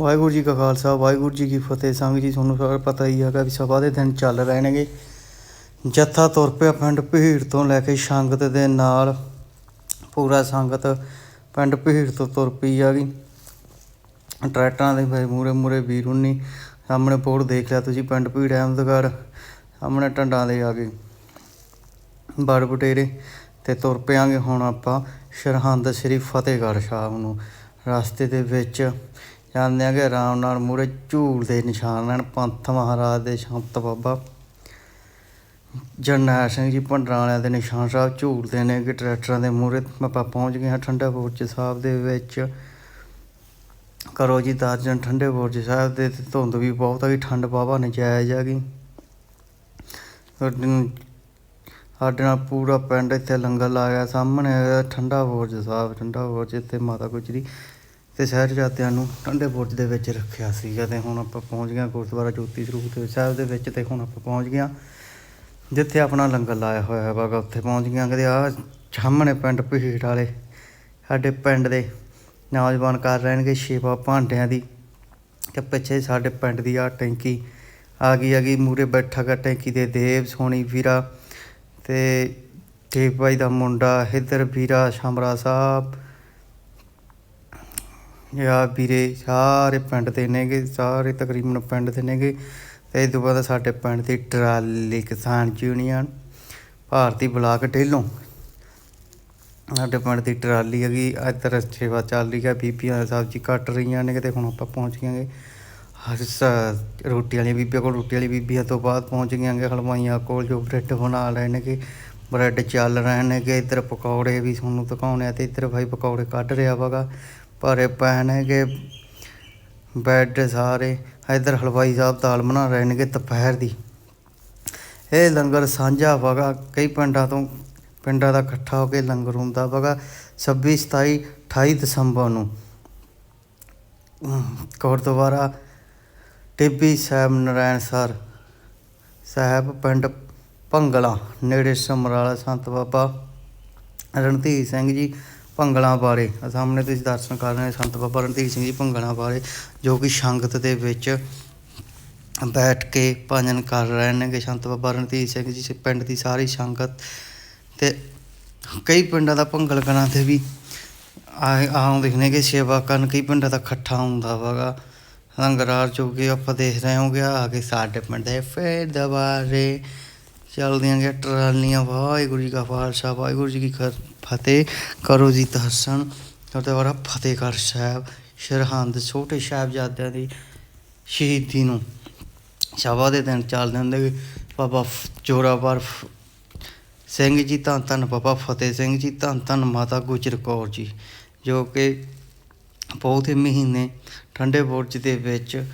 ਵਾਹਿਗੁਰੂ ਜੀ ਕਾ ਖਾਲਸਾ, ਵਾਹਿਗੁਰੂ ਜੀ ਕੀ ਫਤਿਹ। ਸੰਗ ਜੀ, ਤੁਹਾਨੂੰ ਸਾਰਾ ਪਤਾ ਹੀ ਹੈਗਾ ਵੀ ਸਭਾ ਦੇ ਦਿਨ ਚੱਲ ਰਹੇ ਨੇਗੇ ਜੱਥਾ ਤੁਰ ਪਿਆ ਪਿੰਡ ਭੀੜ ਤੋਂ ਲੈ ਕੇ ਸੰਗਤ ਦੇ ਨਾਲ। ਪੂਰਾ ਸੰਗਤ ਪਿੰਡ ਭੀੜ ਤੋਂ ਤੁਰ ਪਈ ਆ ਗਈ ਟਰੈਕਟਰਾਂ ਦੇ ਭਾਈ ਮੂਰੇ ਮੂਰੇ ਵੀਰ ਉਨੀ, ਸਾਹਮਣੇ ਬੋਰਡ ਦੇਖ ਲਿਆ ਤੁਸੀਂ, ਪਿੰਡ ਭੀੜ ਅਹਿਮਦਗੜ੍ਹ, ਸਾਹਮਣੇ ਟੰਡਾਂ ਦੇ ਆ ਗਏ। ਬੜ ਬਟੇਰੇ ਤੇ ਤੁਰ ਪਿਆਂਗੇ ਹੁਣ ਆਪਾਂ ਸਰਹੰਦ ਸ੍ਰੀ ਫਤਿਹਗੜ੍ਹ ਸਾਹਿਬ ਨੂੰ। ਰਸਤੇ ਦੇ ਵਿੱਚ ਜਾਂਦੇ ਕਿ ਆਰਾਮ ਨਾਲ ਮੂਰੇ ਝੂਲ ਦੇ ਨਿਸ਼ਾਨ ਹਨ ਪੰਥ ਮਹਾਰਾਜ ਦੇ ਸੰਤ ਬਾਬਾ ਜਰਨੈਲ ਸਿੰਘ ਜੀ ਭੰਡਰਾਂ ਵਾਲਿਆਂ ਦੇ ਨਿਸ਼ਾਨ ਸਾਹਿਬ ਝੂਲਦੇ ਨੇ ਕਿ ਟਰੈਕਟਰਾਂ ਦੇ ਮੂਰੇ ਆਪਾਂ ਪਹੁੰਚ ਗਏ ਹਾਂ ਠੰਡਾ ਬੁਰਜ ਸਾਹਿਬ ਦੇ ਵਿੱਚ। ਕਰੋ ਜੀ ਦਰਜਨ ਠੰਡੇ ਬੁਰਜ ਸਾਹਿਬ ਦੇ ਤੇ ਧੁੰਦ ਵੀ ਬਹੁਤ ਆ ਗਈ ਠੰਡ ਬਾਬਾ ਨਜਾਇਜ਼ ਆ ਗਈ। ਸਾਡੇ ਨਾਲ ਪੂਰਾ ਪਿੰਡ ਇੱਥੇ ਲੰਗਰ ਲਾਇਆ, ਸਾਹਮਣੇ ਹੈਗਾ ਠੰਡਾ ਬੁਰਜ ਸਾਹਿਬ, ਠੰਡਾ ਬੁਰਜ ਇੱਥੇ ਮਾਤਾ ਗੁਜਰੀ ਤੇ ਸ਼ਹਿਰਜਾਦਿਆਂ ਨੂੰ ਠੰਡੇ ਬੁਰਜ ਦੇ ਵਿੱਚ ਰੱਖਿਆ ਸੀਗਾ ਤੇ ਹੁਣ ਆਪਾਂ ਪਹੁੰਚ ਗਏ ਗੁਰਦੁਆਰਾ ਜੋਤੀ ਸਰੂਪ ਦੇ ਸਾਹਿਬ ਦੇ ਵਿੱਚ ਤੇ ਹੁਣ ਆਪਾਂ ਪਹੁੰਚ ਗਏ ਹਾਂ, ਜਿੱਥੇ ਆਪਣਾ ਲੰਗਰ ਲਾਇਆ ਹੋਇਆ ਹੈ ਬਾਗਾ ਉੱਥੇ ਪਹੁੰਚ ਗਏ ਕਦੇ ਕਹਿੰਦੇ ਆ ਸਾਹਮਣੇ ਪਿੰਡ ਭੀੜ ਵਾਲੇ, ਸਾਡੇ ਪਿੰਡ ਦੇ ਨੌਜਵਾਨ ਕਰ ਰਹਿਣਗੇ ਸੇਵਾ ਭਾਂਡਿਆਂ ਦੀ ਤੇ ਪਿੱਛੇ ਸਾਡੇ ਪਿੰਡ ਦੀ ਆ ਟੈਂਕੀ ਆ ਗਈ ਆ ਗਈ ਮੂਰੇ ਬੈਠਾ ਗਾ ਟੈਂਕੀ ਦੇ ਦੇਵ ਸੋਣੀ ਵੀਰਾ ਤੇ ਦੇਵ ਭਾਈ ਦਾ ਮੁੰਡਾ ਇੱਧਰ ਵੀਰਾ, ਸ਼ਮਰਾ ਸਾਹਿਬ ਯਾ ਵੀਰੇ, ਸਾਰੇ ਪਿੰਡ ਦੇ ਨੇਗੇ, ਸਾਰੇ ਤਕਰੀਬਨ ਪਿੰਡ ਦੇ ਨੇਗੇ। ਤੇ ਇਹ ਤੋਂ ਬਾਅਦ ਸਾਡੇ ਪਿੰਡ ਦੀ trolley Kisan union, Bharti block Dhelon. ਸਾਡੇ ਪਿੰਡ ਦੀ ਟਰਾਲੀ ਹੈਗੀ, ਇੱਧਰ ਸੇਵਾ ਚੱਲ ਰਹੀ ਹੈ, ਬੀਬੀਆਂ ਸਬਜ਼ੀ ਕੱਟ ਰਹੀਆਂ ਨੇ ਤੇ ਹੁਣ ਆਪਾਂ ਪਹੁੰਚ ਗਏ ਹਰ ਸ- ਰੋਟੀ ਵਾਲੀ ਬੀਬੀਆਂ ਕੋਲ, ਰੋਟੀ ਵਾਲੀ ਬੀਬੀਆਂ ਤੋਂ ਬਾਅਦ ਪਹੁੰਚ ਗਏ ਹਲਵਾਈਆਂ ਕੋਲ ਜੋ ਬ੍ਰੈਡ ਬਣਾ ਰਹੇ ਨੇਗੇ, ਬ੍ਰੈਡ ਚੱਲ ਰਹੇ ਨੇਗੇ। ਇੱਧਰ ਪਕੌੜੇ ਵੀ ਤੁਹਾਨੂੰ ਦਿਖਾਉਣੇ ਆ ਤੇ ਇੱਧਰ ਭਾਈ ਪਕੌੜੇ ਕੱਢ ਰਿਹਾ ਵਗਾ। ਭਰੇ ਪਏ ਨੇਗੇ ਬੈੱਡ ਸਾਰੇ ਇੱਧਰ ਹਲਵਾਈ ਸਾਹਿਬ ਦਾਲ ਬਣਾ ਰਹੇ ਨੇਗੇ ਦੁਪਹਿਰ ਦੀ। ਇਹ ਲੰਗਰ ਸਾਂਝਾ ਵਗਾ, ਕਈ ਪਿੰਡਾਂ ਤੋਂ, ਪਿੰਡਾਂ ਦਾ ਇਕੱਠਾ ਹੋ ਕੇ ਲੰਗਰ ਹੁੰਦਾ ਵਗਾ 26 27 28 ਦਸੰਬਰ ਨੂੰ। ਗੁਰਦੁਆਰਾ ਟਿੱਬੀ ਸਾਹਿਬ ਨਰਾਇਣ ਸਰ ਸਾਹਿਬ ਪਿੰਡ ਭੰਗਲਾ, ਨੇੜੇ ਸਮਰਾਲਾ ਸੰਤ ਬਾਬਾ ਰਣਧੀਰ ਸਿੰਘ ਜੀ ਭੰਗਲਾ ਬਾਰੇ। ਸਾਹਮਣੇ ਤੁਸੀਂ ਦਰਸ਼ਨ ਕਰ ਰਹੇ ਸੰਤ ਬਾਬਾ ਰਣਧੀਰ ਸਿੰਘ ਜੀ ਭੰਗਲਾ ਬਾਰੇ, ਜੋ ਕਿ ਸੰਗਤ ਦੇ ਵਿੱਚ ਬੈਠ ਕੇ ਭਜਨ ਕਰ ਰਹੇ ਨੇ ਕਿ ਸੰਤ ਬਾਬਾ ਰਣਧੀਰ ਸਿੰਘ ਜੀ ਪਿੰਡ ਦੀ ਸਾਰੀ ਸੰਗਤ ਤੇ ਕਈ ਪਿੰਡਾਂ ਦਾ ਭੰਗਲ ਕਰਾਂ ਤੇ ਵੀ ਆ- ਆਉਂਦੇ ਨੇ ਕਿ ਸੇਵਾ ਕਰਨ। ਕਈ ਪਿੰਡਾਂ ਦਾ ਇਕੱਠਾ ਹੁੰਦਾ ਵਾਗਾ। ਲੰਗਰਾਰ ਜੋ ਕਿ ਆਪਾਂ ਦੇਖ ਰਹੇ ਹੋਗੇ, ਆ ਕੇ ਸਾਡੇ ਪਿੰਡ ਦੇ ਫੇਰ ਦੁਬਾਰੇ ਚੱਲਦੀਆਂ ਗਿਆ ਟਰਾਲੀਆਂ। ਵਾਹਿਗੁਰੂ ਜੀ ਕਾ ਖਾਲਸਾ, ਵਾਹਿਗੁਰੂ ਜੀ ਕੀ ਖ- ਫਤਿਹ ਕਰੋ ਜੀ ਦਰਸ਼ਨ। ਗੁਰਦੁਆਰਾ ਫਤਿਹਗੜ੍ਹ ਸਾਹਿਬ, ਸਰਹੰਦ, ਛੋਟੇ ਸਾਹਿਬਜ਼ਾਦਿਆਂ ਦੀ ਸ਼ਹੀਦੀ ਨੂੰ। ਸਭਾ ਦੇ ਦਿਨ ਚੱਲਦੇ ਹੁੰਦੇ ਬਾਬਾ ਜੋਰਾਵਰ ਫ- ਸਿੰਘ ਜੀ, ਧੰਨ ਧੰਨ ਬਾਬਾ ਫਤਿਹ ਸਿੰਘ ਜੀ, ਧੰਨ ਧੰਨ ਮਾਤਾ ਗੁਜਰ ਕੌਰ ਜੀ, ਜੋ ਕਿ ਬਹੁਤ ਹੀ ਮਹੀਨੇ ਠੰਡੇ ਬੁਰਜ ਦੇ ਵਿੱਚ